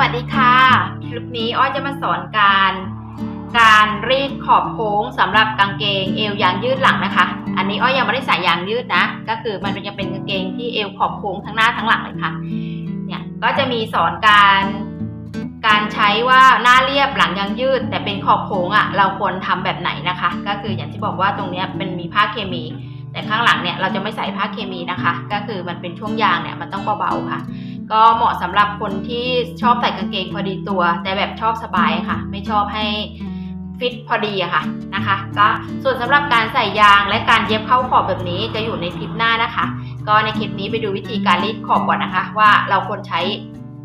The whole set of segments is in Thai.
วัสดีค่ะ คลิปนี้อ้อยจะมาสอนการ การรีดขอบโค้งสำหรับกางเกงเอวยางยืดหลังนะคะ อันนี้อ้อยยังไม่ได้ใส่ยางยืดนะ ก็คือมันจะเป็นกางเกงที่เอวขอบโค้งทั้งหน้าทั้งหลังเลยค่ะ เนี่ยก็จะมีสอนการการใช้ว่าหน้าเรียบหลังยางยืด แต่เป็นขอบโค้งอะ่ะเราควรทำแบบไหนนะคะ ก็คืออย่างที่บอกว่าตรงนี้เป็นมีผ้าเคมี แต่ข้างหลังเนี่ยเราจะไม่ใส่ผ้าเคมีนะคะ ก็คือมันเป็นช่วงยางเนี่ยมันต้องเบาๆค่ะ ก็เหมาะสำหรับคนที่ชอบใส่กางเกงพอดีตัว แต่แบบชอบสบายค่ะ ไม่ชอบให้ฟิตพอดีอะค่ะนะคะก็ส่วนสำหรับการใส่ยางและการเย็บเข้าขอบแบบนี้จะอยู่ในคลิปหน้านะคะ ก็ในคลิปนี้ไปดูวิธีการรีดขอบก่อนนะคะ ว่าเราควรใช้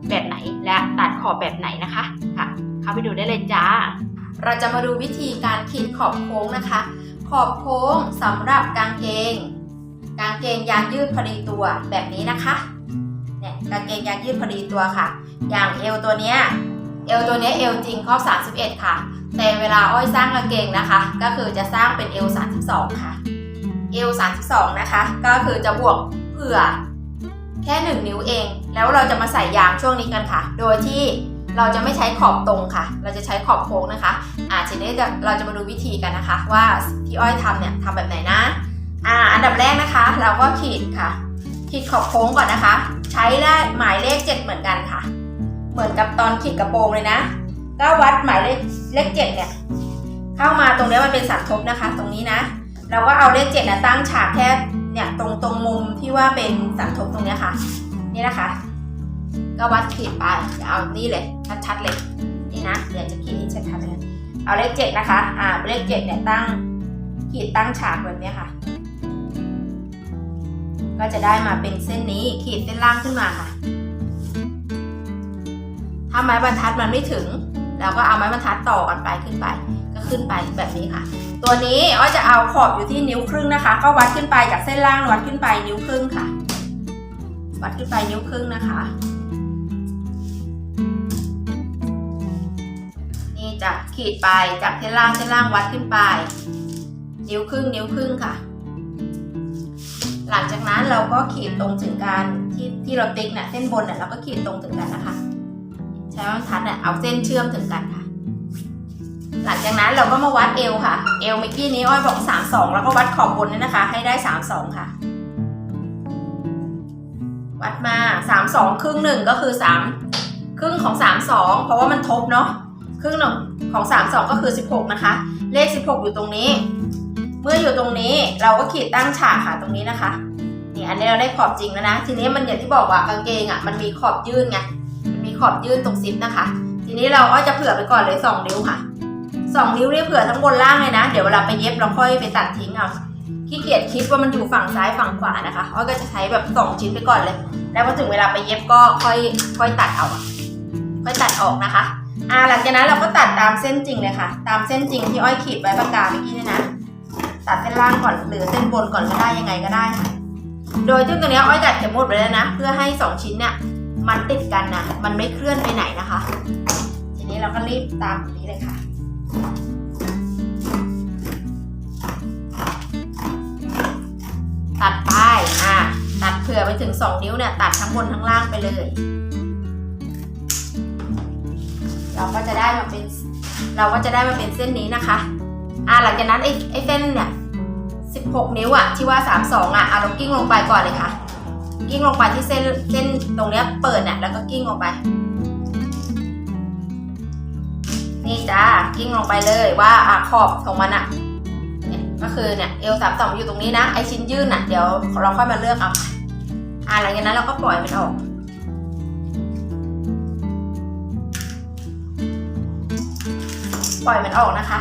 แบบไหนและตัดขอบแบบไหนนะคะค่ะเข้าไปดูได้เลยจ้า เราจะมาดูวิธีการขีดขอบโค้งนะคะ ขอบโค้งสำหรับกางเกง กางเกงยางยืดพอดีตัวแบบนี้นะคะ เนี่ยกางเกงยางยืดพอดีตัวค่ะ อย่างเอวตัวเนี้ยเอวตัวเนี้ยเอวจริงข้อ 31 ค่ะ แต่เวลาอ้อยสร้างกางเกงนะคะ ก็คือจะสร้างเป็นเอว32 ค่ะเอว32 นะคะ ก็คือจะบวกเผื่อแค่ 1 นิ้วเอง แล้วเราจะมาใส่ยางช่วงนี้กันค่ะ โดยที่เราจะไม่ใช้ขอบตรงค่ะ เราจะใช้ขอบโค้งนะคะอ่าทีนี้จะเราจะมาดูวิธีกันนะคะ ว่าที่อ้อยทำเนี่ยทำแบบไหนนะอ่าอันดับแรกนะคะ เราก็ขีดค่ะ ขีดขอบโค้งก่อนนะคะ ใช้ได้หมายเลข 7 เหมือนกันค่ะ เหมือนกับตอนขีดกระโปรงเลยนะ ก็วัดหมายเลขเลขเจ็ดเนี่ย เข้ามาตรงนี้มันเป็นสันทบนะคะ ตรงนี้นะ เราก็เอาเลขเจ็ดนะตั้งฉากแค่เนี่ยตรงตรงมุมที่ว่าเป็นสันทบตรงนี้ค่ะ นี่นะคะ ก็วัดขีดไปจะเอานี่เลยชัดๆเลยนี่นะเดี๋ยวจะขีดให้ชัดๆเลยเอาเลขเจ็ดนะคะ อ่าเลขเจ็ดเนี่ยตั้งขีดตั้งฉากแบบนี้ค่ะ ก็จะได้มาเป็นเส้นนี้ขีดเส้นล่างขึ้นมาค่ะ ถ้าไม้บรรทัดมันไม่ถึงเราก็เอาไม้บรรทัดต่อกันไปขึ้นไป ก็ขึ้นไปแบบนี้ค่ะ ตัวนี้อ้อจะเอาขอบอยู่ที่นิ้วครึ่งนะคะ ก็วัดขึ้นไปจากเส้นล่างวัดขึ้นไปนิ้วครึ่งค่ะ วัดขึ้นไปนิ้วครึ่งนะคะ นี่จะขีดไปจากเส้นล่างเส้นล่างวัดขึ้นไป นิ้วครึ่งนิ้วครึ่งค่ะ หลังจากนั้นเราก็ขีดตรงถึงการที่ที่เราติ๊กเนี่ยเส้นบนเนี่ยเราก็ขีดตรงถึงกันนะคะ ใช้บรรทัดเนี่ยเอาเส้นเชื่อมถึงกันค่ะ หลังจากนั้นเราก็มาวัดเอวค่ะ เอวเมื่อกี้นี้อ้อยบอก32แล้วก็วัดขอบบนเนี่ยนะคะ ให้ได้32ค่ะ วัดมา32ครึ่งหนึ่งก็คือ3ครึ่งของ32เพราะว่ามันทบเนาะครึ่งหนึ่งของ32ก็คือ16นะคะ เลข16อยู่ตรงนี้ เมื่ออยู่ตรงนี้เราก็ขีดตั้งฉากค่ะตรงนี้นะคะนี่อันนี้เราได้ขอบจริงแล้วนะ ทีนี้มันอย่างที่บอกว่ากางเกงอะมันมีขอบยื่นไงมันมีขอบยื่นตรงซิปนะคะ ทีนี้เราก็จะเผื่อไปก่อนเลยสองนิ้วค่ะสองนิ้วนี่เผื่อทั้งบนล่างเลยนะ เดี๋ยวเวลาไปเย็บเราค่อยไปตัดทิ้งเอาขี้เกียจคิดว่ามันอยู่ฝั่งซ้ายฝั่งขวานะคะอ้อยก็จะใช้แบบสองชิ้นไปก่อนเลย แล้วพอถึงเวลาไปเย็บก็ค่อยค่อยตัดเอาอะค่อยตัดออกนะคะอ่าหลังจากนั้นเราก็ตัดตามเส้นจริงเลยค่ะ ตามเส้นจริงที่อ้อยขีดไว้ปากกาเมื่อกี้นี่นะ ตัดเส้นล่างก่อนหรือเส้นบนก่อนก็ได้ยังไงก็ได้ค่ะโดยที่ตรงนี้อ้อยจัดเข็มหมดไปแล้วนะ เพื่อให้สองชิ้นเนี่ยมันติดกันนะมันไม่เคลื่อนไปไหนนะคะ ทีนี้เราก็รีบตามแบบนี้เลยค่ะตัดไปอะตัดเผื่อไปถึง 2 นิ้วเนี่ยตัดทั้งบนทั้งล่างไปเลย เราก็จะได้มาเป็นเราก็จะได้มาเป็นเส้นนี้นะคะ อะหลังจากนั้นไอ้ไอ้เส้นเนี่ย16นิ้วอะที่ว่า32อะอะเรากิ้งลงไปก่อนเลยค่ะ กิ้งลงไปที่เส้นเส้นตรงเนี้ยเปิดเนี่ยแล้วก็กิ้งลงไป นี่จ้ากิ้งลงไปเลยว่าอะขอบของมันอะเนี่ยก็คือเนี่ยเอวสามสองอยู่ตรงนี้นะไอชิ้นยื่นอะเดี๋ยวเราค่อยมาเลือกเอาค่ะอะหลังจากนั้นเราก็ปล่อยมันออกปล่อยมันออกนะคะ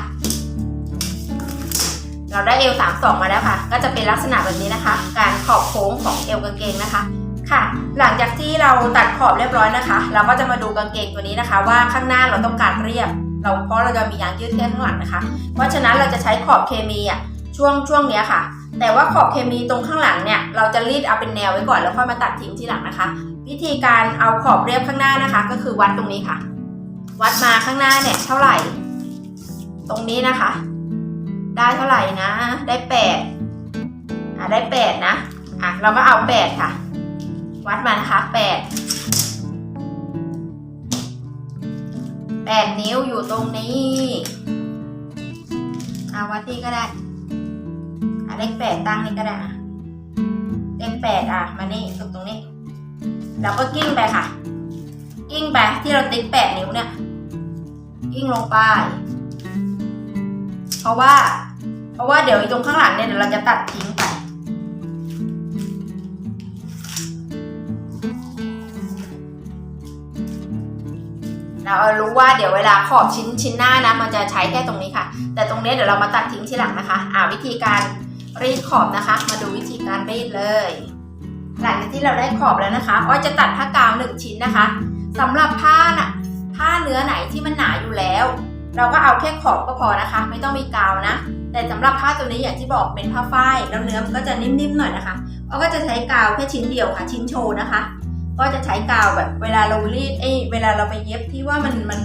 เราได้เอว32มาแล้วค่ะ ก็จะเป็นลักษณะแบบนี้นะคะ การขอบโค้งของเอวกางเกงนะคะค่ะ หลังจากที่เราตัดขอบเรียบร้อยนะคะ เราก็จะมาดูกางเกงตัวนี้นะคะ ว่าข้างหน้าเราต้องการเรียบ เราเพราะเราจะมียางยืดแค่ข้างหลังนะคะ เพราะฉะนั้นเราจะใช้ขอบเคมีอะช่วงช่วงเนี้ยค่ะ แต่ว่าขอบเคมีตรงข้างหลังเนี่ยเราจะรีดเอาเป็นแนวไว้ก่อนแล้วค่อยมาตัดทิ้งทีหลังนะคะ วิธีการเอาขอบเรียบข้างหน้านะคะ ก็คือวัดตรงนี้ค่ะ วัดมาข้างหน้าเนี่ยเท่าไหร่ ตรงนี้นะคะ ได้เท่าไหร่นะ ได้แปดอะได้แปดนะอะเราก็เอาแปดค่ะ วัดมานะคะแปดแปดนิ้วอยู่ตรงนี้เอาวัดนี่ก็ได้อะเลขแปดตั้งนี่ก็ได้อะเลขแปดอะมานี่ตรงตรงนี้แล้วก็กิ้งไปค่ะ กิ้งไปที่เราติ๊กแปดนิ้วเนี่ย กิ้งลงไป เพราะว่า ราะว่าเดี๋ยวตรงข้างหลังเนี่ยเดี๋ยวเราจะตัดทิ้งไป เรารู้ว่าเดี๋ยวเวลาขอบชิ้นชิ้นหน้านะมันจะใช้แค่ตรงนี้ค่ะ แต่ตรงนี้เดี๋ยวเรามาตัดทิ้งทีหลังนะคะ อ่าวิธีการรีดขอบนะคะ มาดูวิธีการรีดเลย หลังจากที่เราได้ขอบแล้วนะคะอ้อยจะตัดผ้ากาวหนึ่งชิ้นนะคะสำหรับผ้าน่ะผ้าเนื้อไหนที่มันหนาอยู่แล้ว เราก็เอาแค่ขอบก็พอนะคะ ไม่ต้องมีกาวนะ แต่สำหรับผ้าตัวนี้อย่างที่บอกเป็นผ้าฝ้ายแล้วเนื้อมันก็จะนิ่มๆหน่อยนะคะอ้อยก็จะใช้กาวแค่ชิ้นเดียวค่ะ ชิ้นโชว์นะคะ ก็จะใช้กาวแบบเวลาเรารีดเอ้เวลาเราไปเย็บที่ว่ามันมัน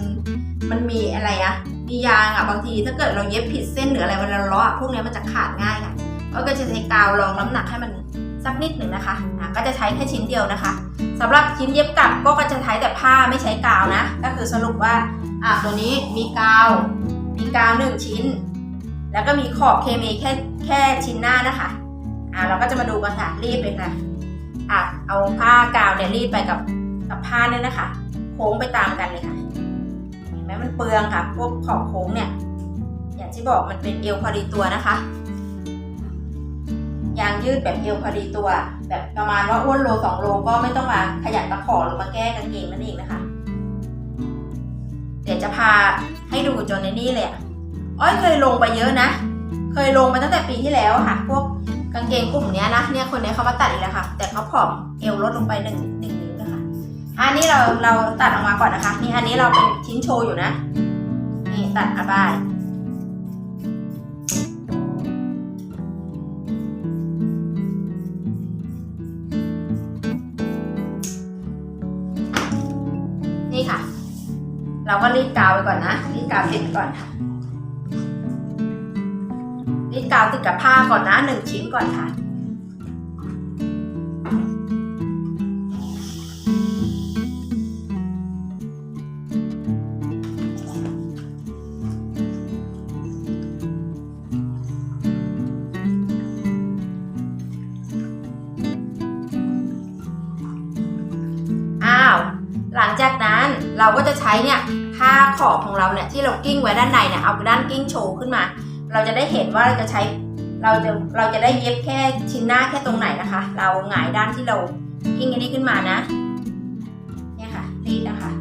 มันมีอะไรอะมียางอะบางที ถ้าเกิดเราเย็บผิดเส้นหรืออะไรเวลาเราลาะอะพวกนี้มันจะขาดง่ายค่ะอ้อยก็จะใช้กาวรองน้ำหนักให้มันสักนิดหนึ่งนะคะอะก็จะใช้แค่ชิ้นเดียวนะคะสำหรับชิ้นเย็บกลับก็จะใช้แต่ผ้าไม่ใช้กาวนะ ก็คือสรุปว่าอะตัวนี้มีกาว มีกาวหนึ่งชิ้น แล้วก็มีขอบเคมีแค่แค่ชิ้นหน้านะคะ อะเราก็จะมาดูกันค่ะรีดเลยค่ะอะเอาผ้ากาวเนี่ยรีดไปกับกับผ้าเนี่ยนะคะ โค้งไปตามกันเลยค่ะเห็นไหมมันเปลืองค่ะ พวกขอบโค้งเนี่ย อย่างที่บอกมันเป็นเอวพอดีตัวนะคะยางยืดแบบเอวพอดีตัว แบบประมาณว่าอ้วนโลสองโลก็ไม่ต้องมาขยันตะขอหรือมาแก้กางเกงนั่นเองนะคะ เดี๋ยวจะพาให้ดูจนในนี่เลยอะ อ้อยเคยลงไปเยอะนะ เคยลงไปตั้งแต่ปีที่แล้วค่ะ พวกกางเกงกลุ่มเนี้ยนะ เนี่ยคนนี้เขามาตัดอีกแล้วค่ะ แต่เขาผอมเอวลดลงไปหนึ่งหนึ่งนิ้วนะคะ อันนี้เราเราตัดออกมาก่อนนะคะ นี่อันนี้เราเป็นชิ้นโชว์อยู่นะ นี่ตัดอบายนี่ค่ะ เราก็รีดกาวไปก่อนนะ รีดกาวติดก่อนค่ะ กาวติดกับผ้าก่อนนะหนึ่งชิ้นก่อนค่ะอ้าวหลังจากนั้นเราก็จะใช้เนี่ยผ้าขอบของเราเนี่ยที่เรากิ้งไว้ด้านในเนี่ยเอาด้านกิ้งโชว์ขึ้นมา เราจะได้เห็นว่าเราจะใช้เราจะเราจะได้เย็บแค่ชิ้นหน้าแค่ตรงไหนนะคะ เราหงายด้านที่เรากิ้งอันนี้ขึ้นมานะเนี่ยค่ะรีดนะคะ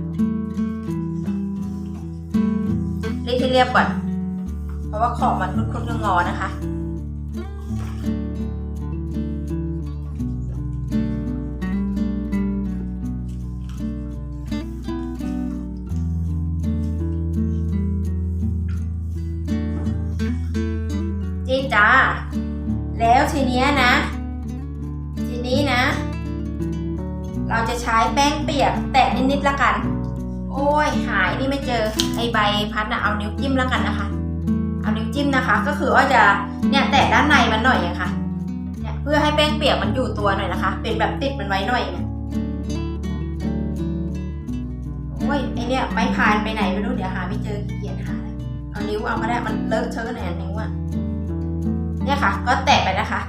รีดให้เรียบก่อน เพราะว่าขอบมันคุดๆงอๆนะคะ แล้วทีเนี้ยนะ ทีนี้นะ เราจะใช้แป้งเปียกแตะนิดๆละกัน โอ้ยหายนี่ไม่เจอไอใบพัดนะเอานิ้วจิ้มแล้วกันนะคะ เอานิ้วจิ้มนะคะ ก็คือว่าจะเนี่ยแตะด้านในมันหน่อยอะค่ะเนี่ยเพื่อให้แป้งเปียกมันอยู่ตัวหน่อยนะคะ เป็นแบบติดมันไว้หน่อยเนี่ยโอ้ยไอเนี่ยไม้พายไปไหนไม่รู้เดี๋ยวหาไม่เจอขี้เกียจหาแล้วเอานิ้วเอาก็ได้มันเลอะเทอะหน่อยอะนิ้วอะ เนี่ยค่ะ ก็แตะไปนะคะ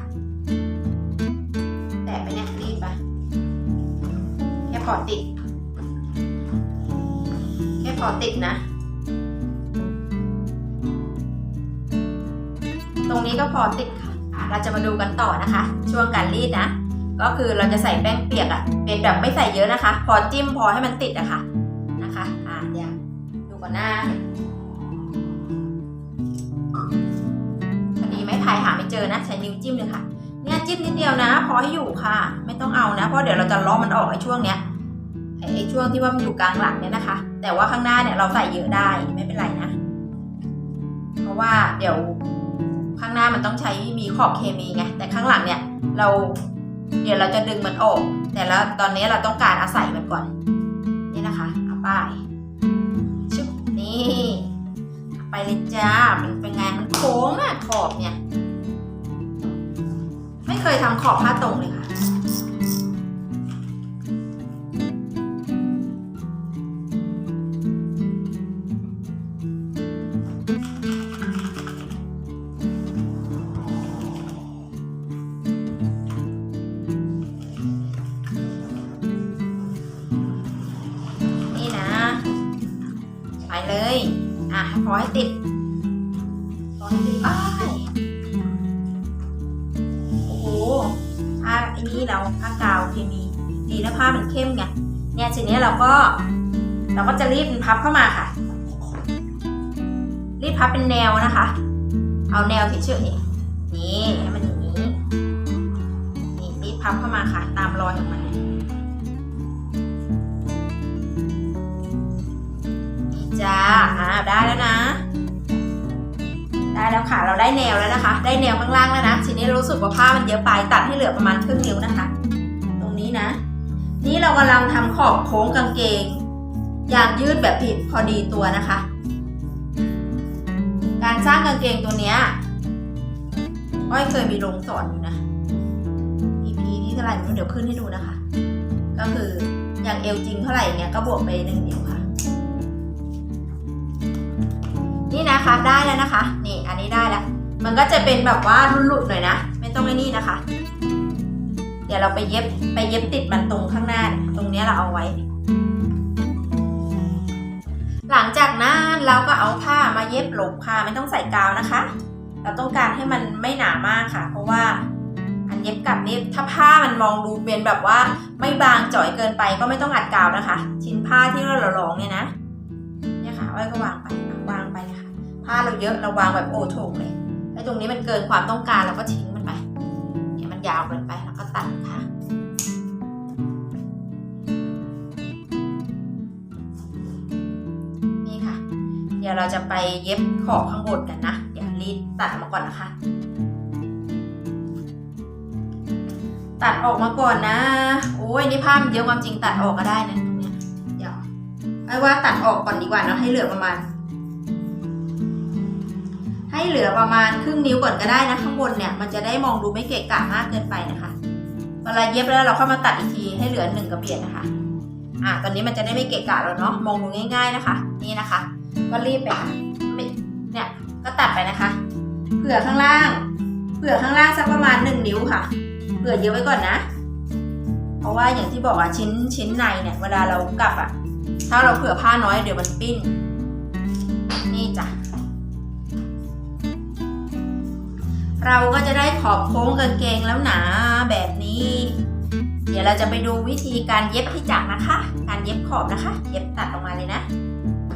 แตะไปเนี่ยรีบไปแค่พอติด แค่พอติดนะ ตรงนี้ก็พอติดค่ะ เราจะมาดูกันต่อนะคะ ช่วงการรีดนะ ก็คือเราจะใส่แป้งเปียกอะ่ะ เป็นแบบไม่ใส่เยอะนะคะ พอจิ้มพอให้มันติดอะค่ะ นะคะ อ่าเดี๋ยวดูก่อนหน้า เจอนะใช้นิ้วจิ้มเลยค่ะ เนี่ยจิ้มนิดเดียวนะ พอให้อยู่ค่ะ ไม่ต้องเอานะ เพราะเดี๋ยวเราจะล้อมันออกไอ้ช่วงเนี้ยไอ้ช่วงที่ว่ามันอยู่กลางหลังเนี่ยนะคะ แต่ว่าข้างหน้าเนี่ยเราใส่เยอะได้ไม่เป็นไรนะ เพราะว่าเดี๋ยวข้างหน้ามันต้องใช้มีขอบเคมีไงแต่ข้างหลังเนี่ยเราเดี๋ยวเราจะดึงมันออก แต่แล้วตอนนี้เราต้องการอาศัยมันก่อน นี่นะคะเอาป้ายชุบนี่ไปเลยจ้ามันเป็นไงมันโค้งอะขอบเนี่ย เคยทำขอบผ้าตรงเลยค่ะ นี่นะ ไปเลย อะพอให้ติด ผ้ามันเข้มไงเนี่ยทีนี้เราก็ เราก็จะรีบพับเข้ามาค่ะ รีบพับเป็นแนวนะคะ เอาแนวเฉยๆนี่ให้มันอย่างนี้นี่รีบพับเข้ามาค่ะ ตามรอยของมันจ้าอ่าได้แล้วนะ ได้แล้วค่ะ เราได้แนวแล้วนะคะ ได้แนวข้างล่างแล้วนะ ทีนี้รู้สึกว่าผ้ามันเยอะไป ตัดให้เหลือประมาณครึ่งนิ้วนะคะ ตรงนี้นะ นี่เรากำลังทำขอบโค้งกางเกง ยางยืดแบบผิดพอดีตัวนะคะ การสร้างกางเกงตัวเนี้ยอ้อยเคยมีลงสอนอยู่นะ EP ที่เท่าไหร่ไม่รู้เดี๋ยวขึ้นให้ดูนะคะ ก็คืออย่างเอวจริงเท่าไหร่เนี้ยก็บวกไปหนึ่งนิ้วค่ะ นี่นะคะได้แล้วนะคะ นี่อันนี้ได้แล้ว มันก็จะเป็นแบบว่าหลุดๆหน่อยนะ ไม่ต้องไอ้นี่นะคะ เดี๋ยวเราไปเย็บไปเย็บติดมันตรงข้างหน้า ตรงนี้เราเอาไว้ หลังจากนั้นเราก็เอาผ้ามาเย็บหลบค่ะไม่ต้องใส่กาวนะคะ เราต้องการให้มันไม่หนามากค่ะ เพราะว่าอันเย็บกลับนี่ถ้าผ้ามันมองดูเป็นแบบว่า ไม่บางจ่อยเกินไปก็ไม่ต้องอัดกาวนะคะ ชิ้นผ้าที่เราลองเนี่ยนะเนี่ยค่ะอ้อยก็วางไปวางไปนะคะผ้าเราเยอะเราวางแบบโอโถงเลยไอ้ตรงนี้มันเกินความต้องการเราก็ทิ้งมันไปเนี่ยมันยาวเกินไป ตัดค่ะ นี่ค่ะ เดี๋ยวเราจะไปเย็บขอบข้างบนกันนะ เดี๋ยวรีดตัดออกมาก่อนนะคะ ตัดออกมาก่อนนะ โอ้ยนี่ผ้ามันเยอะความจริงตัดออกก็ได้นะตรงเนี้ยเดี๋ยวไอ้ว่าตัดออกก่อนดีกว่าเนอะให้เหลือประมาณให้เหลือประมาณครึ่งนิ้วก่อนก็ได้นะข้างบนเนี่ยมันจะได้มองดูไม่เกะกะมากเกินไปนะคะ เวลาเย็บแล้วเราเข้ามาตัดอีกทีให้เหลือหนึ่งกระเบียดนะคะ อะตอนนี้มันจะได้ไม่เกะกะแล้วเนาะมองดูง่าย ๆนะคะ นี่นะคะ ก็รีบไปค่ะเนี่ยก็ตัดไปนะคะ เผื่อข้างล่างเผื่อข้างล่างสักประมาณหนึ่งนิ้วค่ะเผื่อเยอะไว้ก่อนนะ เพราะว่าอย่างที่บอกอะชิ้นชิ้นในเนี่ย เวลาเรากลับอะถ้าเราเผื่อผ้าน้อยเดี๋ยวมันปิ้น เราก็จะได้ขอบโค้งกางเกงแล้วหนาแบบนี้ เดี๋ยวเราจะไปดูวิธีการเย็บที่จักนะคะ การเย็บขอบนะคะ เย็บตัดออกมาเลยนะ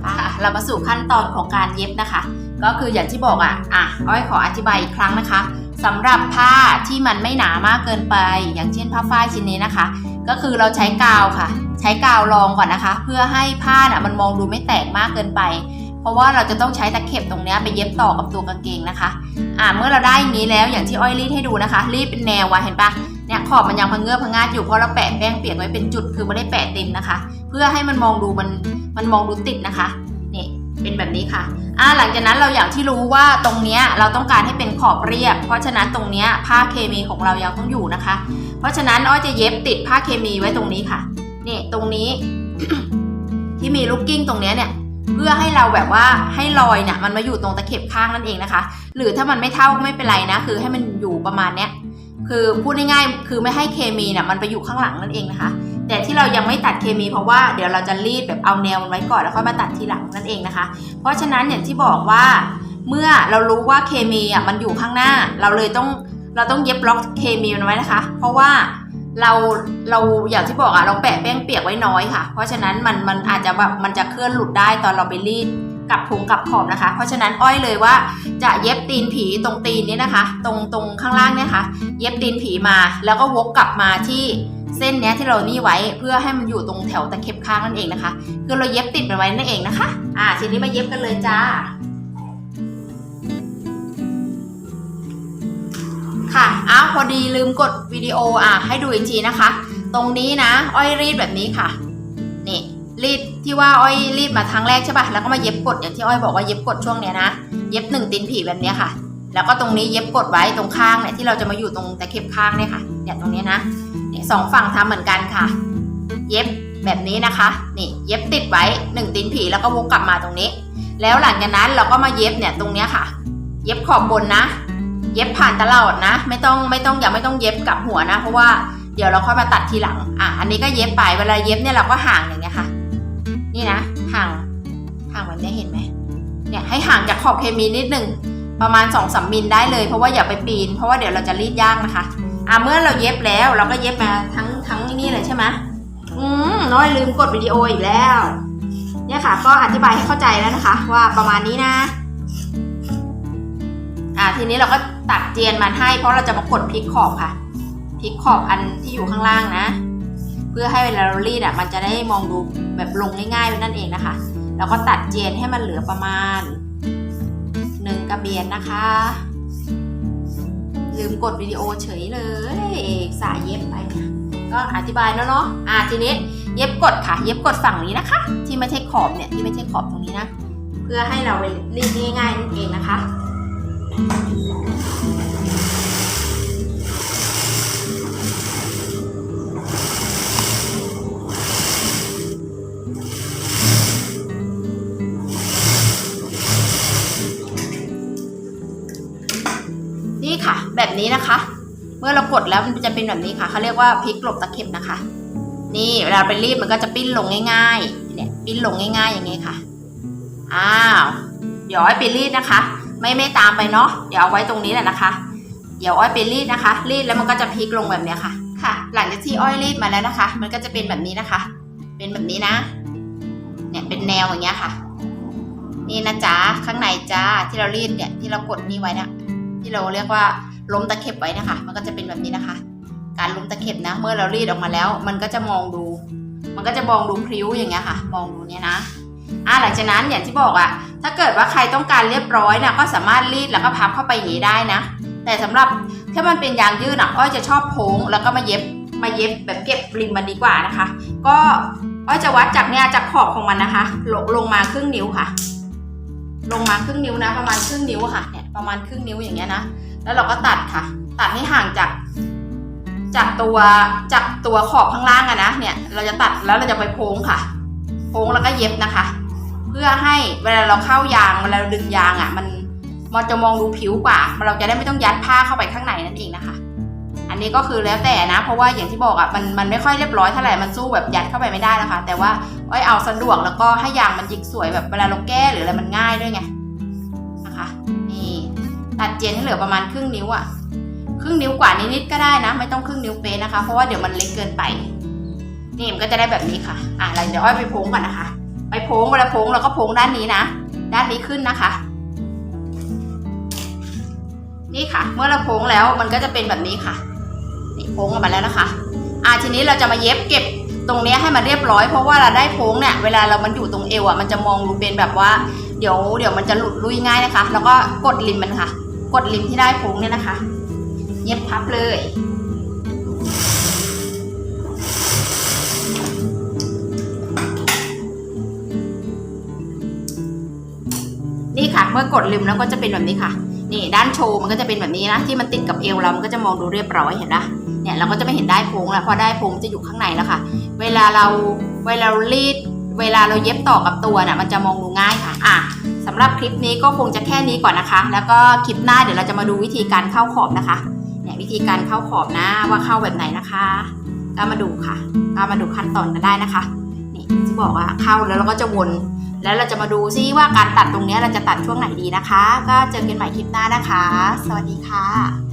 อะเรามาสู่ขั้นตอนของการเย็บนะคะ ก็คืออย่างที่บอกอะอะอ้อยขออธิบายอีกครั้งนะคะสำหรับผ้าที่มันไม่หนามากเกินไป อย่างเช่นผ้าฝ้ายชิ้นนี้นะคะ ก็คือเราใช้กาวค่ะ ใช้กาวรองก่อนนะคะ เพื่อให้ผ้าน่ะมันมองดูไม่แตกมากเกินไป เพราะว่าเราจะต้องใช้ตะเข็บตรงนี้ไปเย็บต่อกับตัวกางเกงนะคะอ่าเมื่อเราได้อย่างนี้แล้วอย่างที่อ้อยรีดให้ดูนะคะ รีดเป็นแนวไว้เห็นปะเนี่ยขอบมันยังพังเงือบพังงาดอยู่เพราะเราแปะแป้งเปียกไว้เป็นจุดคือไม่ได้แปะเต็มนะคะ เพื่อให้มันมองดูมันมันมองดูติดนะคะนี่เป็นแบบนี้ค่ะอ่าหลังจากนั้นเราอย่างที่รู้ว่าตรงเนี้ยเราต้องการให้เป็นขอบเรียบ เพราะฉะนั้นตรงเนี้ยผ้าเคมีของเรายังต้องอยู่นะคะ เพราะฉะนั้นอ้อยจะเย็บติดผ้าเคมีไว้ตรงนี้ค่ะนี่ตรงนี้ ที่มีลูกกิ้งตรงเนี้ยเนี่ย เพื่อให้เราแบบว่าให้รอยเนี่ยมันมาอยู่ตรงตะเข็บข้างนั่นเองนะคะ หรือถ้ามันไม่เท่าก็ไม่เป็นไรนะ คือให้มันอยู่ประมาณเนี้ยคือพูดง่ายๆคือไม่ให้เคมีเนี่ยมันไปอยู่ข้างหลังนั่นเองนะคะ แต่ที่เรายังไม่ตัดเคมีเพราะว่าเดี๋ยวเราจะรีดแบบเอาแนวมันไว้ก่อนแล้วค่อยมาตัดทีหลังนั่นเองนะคะ เพราะฉะนั้นอย่างที่บอกว่าเมื่อเรารู้ว่าเคมีอะมันอยู่ข้างหน้า เราเลยต้องเราต้องเย็บล็อกเคมีมันไว้นะคะ เพราะว่า เราเราอย่างที่บอกอะเราแปะแป้งเปียกไว้น้อยค่ะ เพราะฉะนั้นมันมันอาจจะแบบมันจะเคลื่อนหลุดได้ตอนเราไปรีดกับพุงกับขอบนะคะ เพราะฉะนั้นอ้อยเลยว่าจะเย็บตีนผีตรงตีนนี้นะคะ ตรงตรงข้างล่างเนี่ยค่ะ เย็บตีนผีมาแล้วก็วกกลับมาที่เส้นเนี้ยที่เรานี่ไว้เพื่อให้มันอยู่ตรงแถวตะเข็บข้างนั่นเองนะคะ คือเราเย็บติดมันไว้นั่นเองนะคะ อ่าทีนี้มาเย็บกันเลยจ้า ค่ะอ้าวพอดีลืมกดวิดีโออะให้ดูอีกทีนะคะ ตรงนี้นะ อ้อยรีดแบบนี้ค่ะนี่รีดที่ว่าอ้อยรีดมาครั้งแรกใช่ปะแล้วก็มาเย็บกดอย่างที่อ้อยบอกว่าเย็บกดช่วงเนี้ยนะ เย็บหนึ่งตีนผีแบบเนี้ยค่ะ แล้วก็ตรงนี้เย็บกดไว้ตรงข้างเนี่ยที่เราจะมาอยู่ตรงตะเข็บข้างเนี่ยค่ะเนี่ยตรงนี้นะเนี่ยสองฝั่งทำเหมือนกันค่ะ เย็บแบบนี้นะคะนี่เย็บติดไว้หนึ่งตีนผีแล้วก็วกกลับมาตรงนี้ แล้วหลังจากนั้นเราก็มาเย็บเนี่ยตรงเนี้ยค่ะ เย็บขอบบนนะ ย็บผ่านตลอดนะ ไม่ต้องไม่ต้องอย่าไม่ต้องเย็บกับหัวนะ เพราะว่าเดี๋ยวเราค่อยมาตัดทีหลัง อะ อันนี้ก็เย็บไปเวลาเย็บเนี่ยเราก็ห่างอย่างเงี้ยค่ะ นี่นะห่างห่างแบบนี้ห่างจากขอบเคมีนิดหนึ่งประมาณ2อสมิลได้เลย เพราะว่าอย่าไปปีน เพราะว่าเดี๋ยวเราจะรีดยากนะคะอะเมื่อเราเย็บแล้วเราก็เย็บมาทั้งทั้งนี่เลยใช่ไหมอืมน้อยลืมกดวิดีโออีกแล้ว เนี่ยค่ะ ก็อธิบายให้เข้าใจแล้วนะคะ ว่าประมาณนี้นะ อะทีนี้เราก็ตัดเจียนมันให้ เพราะเราจะมากดพลิกขอบค่ะพลิกขอบอันที่อยู่ข้างล่างนะ เพื่อให้เวลาเรารีดอะมันจะได้มองดูแบบลงง่ายๆนั่นเองนะคะแล้วก็ตัดเจียนให้มันเหลือประมาณหนึ่งกระเบียนนะคะ ลืมกดวิดีโอเฉยเลยสายเย็บไปก็อธิบายแล้วเนาะอะทีนี้เย็บกดค่ะ เย็บกดฝั่งนี้นะคะ ที่ไม่ใช่ขอบเนี่ยที่ไม่ใช่ขอบตรงนี้นะ เพื่อให้เรารีดง่ายๆนั่นเองนะคะ นี่ค่ะ แบบนี้นะคะ เมื่อเรากดแล้วมันจะเป็นแบบนี้ค่ะเขาเรียกว่าพลิกหลบตะเข็บนะคะ นี่เวลาไปรีดมันก็จะปิ้นลงง่ายๆเนี่ยปิ้นลงง่ายๆอย่างนี้ค่ะอ้าวเดี๋ยวอ้ไปรีดนะคะ ไม่ไม่ตามไปเนาะเดี๋ยวเอาไว้ตรงนี้แหละนะคะ เดี๋ยวอ้อยไปรีดนะคะ รีดแล้วมันก็จะพลิกลงแบบนี้ค่ะ ค่ะ หลังจากที่อ้อยรีดมาแล้วนะคะ มันก็จะเป็นแบบนี้นะคะ เป็นแบบนี้นะ เนี่ยเป็นแนวอย่างเงี้ยค่ะ นี่นะจ๊ะข้างในจ้าที่เรารีดเนี่ยที่เรากดนี่ไว้เนี่ยที่เราเรียกว่าล้มตะเข็บไว้นะคะ มันก็จะเป็นแบบนี้นะคะ การล้มตะเข็บนะ เมื่อเรารีดออกมาแล้ว มันก็จะมองดู มันก็จะมองดูพริ้วอย่างเงี้ยค่ะ มองดูเนี่ยนะ อ่าหลังจากนั้นอย่างที่บอกอะถ้าเกิดว่าใครต้องการเรียบร้อยนี่ยก็สามารถรีดแล้วก็พับเข้าไปอย่างนี้ได้นะ แต่สำหรับถ้ามันเป็นยางยืดอะอ้อยจะชอบโพ้งแล้วก็มาเย็บมาเย็บแบบเก็บริมมันดีกว่านะคะ ก็อ้อยจะวัดจากเนี่ยจากขอบของมันนะคะลงลงมาครึ่งนิ้วค่ะ ลงมาครึ่งนิ้วนะ ประมาณครึ่งนิ้วค่ะเนี่ยประมาณครึ่งนิ้วอย่างเงี้ยนะแล้วเราก็ตัดค่ะ ตัดให้ห่างจากจากตัวจากตัวขอบข้างล่างอะนะเนี่ยเราจะตัดแล้วเราจะไปโพ้งค่ะโพ้งแล้วก็เย็บนะคะ เพื่อให้เวลาเราเข้ายางเวลาเราดึงยางอะ่ะ มันมันจะมองดูผิวกว่า เราจะได้ไม่ต้องยัดผ้าเข้าไปข้างในนั่นเองนะคะ อันนี้ก็คือแล้วแต่นะ เพราะว่าอย่างที่บอกอะ่ะมันมันไม่ค่อยเรียบร้อยเท่าไหร่มันสู้แบบยัดเข้าไปไม่ได้นะคะ แต่ว่าอ้อยเอาสะดวกแล้วก็ให้ยางมันยิกสวยแบบเวลาเราแก้หรืออะไรมันง่ายด้วยไงนะคะนี่ตัดเจนให้เหลือประมาณครึ่งนิ้วอะ่ะครึ่งนิ้วกว่านิดๆก็ได้นะ ไม่ต้องครึ่งนิ้วเป๊ะนะคะ เพราะว่าเดี๋ยวมันเล็กเกินไปนี่มันก็จะได้แบบนี้ค่ะ อะเราเดี๋ยวอ้อยไปโพ้งก่อนนะคะ ไปโพงเวลาโพงเราก็โพงด้านนี้นะ ด้านนี้ขึ้นนะคะ นี่ค่ะ เมื่อเราโพงแล้วมันก็จะเป็นแบบนี้ค่ะ นี่โพงออกมาแล้วนะคะ อะทีนี้เราจะมาเย็บเก็บตรงนี้ให้มันเรียบร้อยเพราะว่าเราได้โพงเนี่ยเวลาเรามันอยู่ตรงเอวอะมันจะมองดูเป็นแบบว่าเดี๋ยวเดี๋ยวมันจะหลุดลุยง่ายนะคะ แล้วก็กดริมมันค่ะ กดริมที่ได้โพงเนี่ยนะคะ เย็บพับเลย นี่ค่ะ เมื่อกดริมแล้วก็จะเป็นแบบนี้ค่ะ นี่ด้านโชว์มันก็จะเป็นแบบนี้นะที่มันติดกับเอวเรามันก็จะมองดูเรียบร้อยเห็นนะเนี่ยเราก็จะไม่เห็นได้โพ้งแล้วพราะได้โพ้งจะอยู่ข้างในแล้วค่ะ เวลาเราเวลาเรารีด เวลาเราเย็บต่อกับตัวน่ะมันจะมองดูง่ายค่ะอะสำหรับคลิปนี้ก็คงจะแค่นี้ก่อนนะคะ แล้วก็คลิปหน้าเดี๋ยวเราจะมาดูวิธีการเข้าขอบนะคะเนี่ยวิธีการเข้าขอบนะว่าเข้าแบบไหนนะคะก็มาดูค่ะก็มาดูขั้นตอนกันได้นะคะ นี่ที่บอกว่าเข้าแล้วเราก็จะวน แล้วเราจะมาดูซิว่าการตัดตรงนี้เราจะตัดช่วงไหนดีนะคะ ก็เจอกันใหม่คลิปหน้านะคะ สวัสดีค่ะ